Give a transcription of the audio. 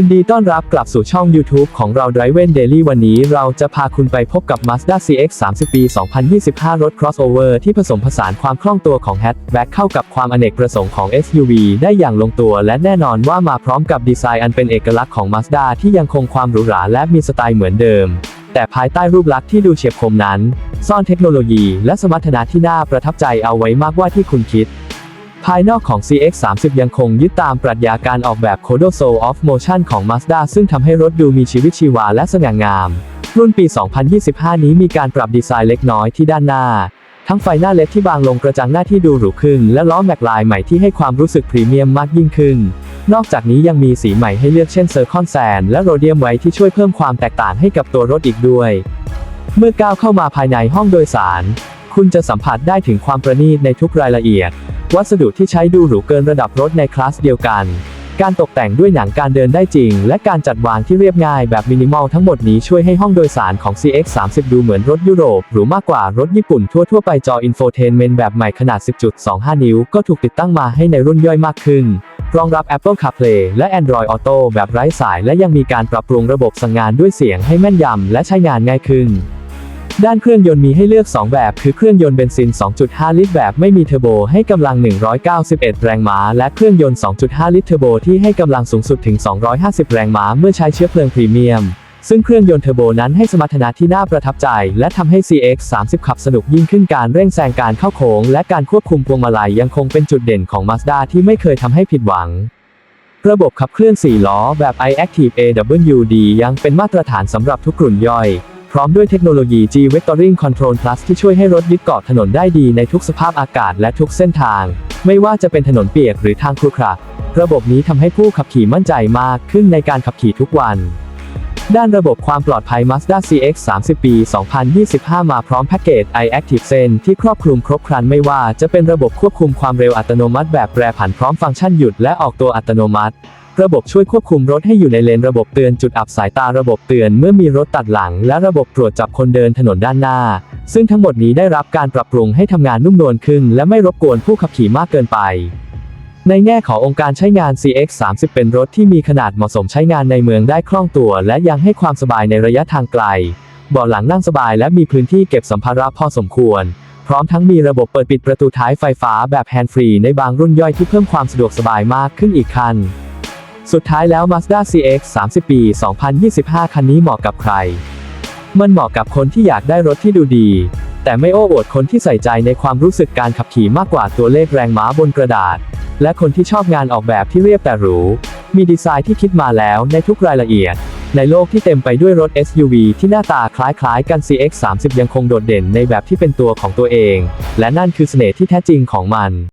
ยินดีต้อนรับกลับสู่ช่อง YouTube ของเรา Driven Daily วันนี้เราจะพาคุณไปพบกับ Mazda CX 30 ปี 2025 รถ crossover ที่ผสมผสานความคล่องตัวของ hatchback เข้ากับความอเนกประสงค์ของ SUV ได้อย่างลงตัว และแน่นอนว่ามาพร้อมกับดีไซน์อันเป็นเอกลักษณ์ของ Mazda ที่ยังคงความหรูหราและมีสไตล์เหมือนเดิม แต่ภายใต้รูปลักษณ์ที่ดูเฉียบคมนั้น ซ่อนเทคโนโลยี และสมรรถนะที่น่าประทับใจเอาไว้มากกว่าที่คุณคิด ภายนอกของ CX-30 ยังคงยึดตามปรัชญาการออกแบบ Kodo Soul of Motion ของ Mazda ซึ่งทำให้รถดูมีชีวิตชีวาและสง่างาม รุ่นปี 2025 นี้มีการปรับดีไซน์เล็กน้อยที่ด้านหน้า ทั้งไฟหน้าเล็ดที่บางลงกระจังหน้าที่ดูหรูขึ้น และล้อแม็กลายใหม่ที่ให้ความรู้สึกพรีเมียมมากยิ่งขึ้น นอกจากนี้ยังมีสีใหม่ให้เลือกเช่นเซอร์คอนแซนและโรเดียมไว้ที่ช่วยเพิ่มความแตกต่างให้กับตัวรถอีกด้วย เมื่อก้าวเข้ามาภายในห้องโดยสาร คุณจะสัมผัสได้ถึงความประณีตในทุกรายละเอียด วัสดุที่ใช้ดูหรูเกินระดับรถในคลาสเดียวกัน การตกแต่งด้วยหนังการเดินได้จริง และการจัดวางที่เรียบง่ายแบบมินิมอลทั้งหมดนี้ช่วยให้ห้องโดยสารของ CX-30 ดูเหมือนรถยุโรป หรือมากกว่ารถญี่ปุ่นทั่วๆไปจออินโฟเทนเมนต์แบบใหม่ขนาด 10.25 นิ้ว ก็ถูกติดตั้งมาให้ในรุ่นย่อยมากขึ้นรองรับ Apple CarPlay และ Android Auto แบบไร้สาย และยังมีการปรับปรุงระบบสั่งงานด้วยเสียงให้แม่นยำและใช้งานง่ายขึ้น ด้านเครื่องยนต์มีให้เลือก 2 แบบ คือเครื่องยนต์เบนซิน 2.5 ลิตร แบบไม่มีเทอร์โบให้กำลัง 191 แรงม้า และเครื่องยนต์ 2.5 ลิตรเทอร์โบที่ให้กำลังสูงสุดถึง 250 แรงม้าเมื่อใช้เชื้อเพลิงพรีเมียม ซึ่งเครื่องยนต์เทอร์โบนั้นให้สมรรถนะที่น่าประทับใจ และทำให้ CX-30 ขับสนุกยิ่งขึ้นการเร่งแซงการเข้าโค้ง และการควบคุมพวงมาลัยยังคงเป็นจุดเด่นของ Mazda ที่ไม่เคยทำให้ผิดหวังระบบขับเคลื่อน 4 ล้อแบบ iActive AWD ยังเป็นมาตรฐานสำหรับทุกกลุ่นย่อย พร้อมด้วยเทคโนโลยี G Vectoring Control Plus ที่ช่วยให้รถยึดเกาะถนนได้ดีในทุกสภาพอากาศและทุกเส้นทาง ไม่ว่าจะเป็นถนนเปียกหรือทางครุขระระบบนี้ทำให้ผู้ขับขี่มั่นใจมากขึ้นในการขับขี่ทุกวัน ด้านระบบความปลอดภัย Mazda CX 30 ปี 2025 มาพร้อมแพ็กเกจ iActive Zen ที่ครอบคลุมครบครันไม่ว่าจะเป็นระบบควบคุมความเร็วอัตโนมัติแบบแปรผันพร้อมฟังก์ชันหยุดและออกตัวอัตโนมัติ ระบบช่วยควบคุมรถให้อยู่ในเลนระบบเตือนจุดอับสายตาระบบเตือนเมื่อมีรถตัดหลัง และระบบตรวจจับคนเดินถนนด้านหน้า ซึ่งทั้งหมดนี้ได้รับการปรับปรุงให้ทำงานนุ่มนวลขึ้น และไม่รบกวนผู้ขับขี่มากเกินไป ในแง่ขององค์การใช้งาน CX-30 เป็นรถที่มีขนาดเหมาะสมใช้งานในเมืองได้คล่องตัว และยังให้ความสบายในระยะทางไกลเบาะหลังนั่งสบายและมีพื้นที่เก็บสัมภาระพอสมควร พร้อมทั้งมีระบบเปิดปิดประตูท้ายไฟฟ้าแบบแฮนด์ฟรีในบางรุ่นย่อยที่เพิ่มความสะดวกสบายมากขึ้นอีกคัน สุดท้ายแล้ว Mazda CX 30 ปี 2025 คันนี้เหมาะกับใคร มันเหมาะกับคนที่อยากได้รถที่ดูดี แต่ไม่โอ้อวดคนที่ใส่ใจในความรู้สึกการขับขี่มากกว่าตัวเลขแรงม้าบนกระดาษ และคนที่ชอบงานออกแบบที่เรียบแต่หรู มีดีไซน์ที่คิดมาแล้วในทุกรายละเอียด ในโลกที่เต็มไปด้วยรถ SUV ที่หน้าตาคล้ายๆกัน CX 30ยังคงโดดเด่นในแบบที่เป็นตัวของตัวเอง และนั่นคือเสน่ห์ที่แท้จริงของมัน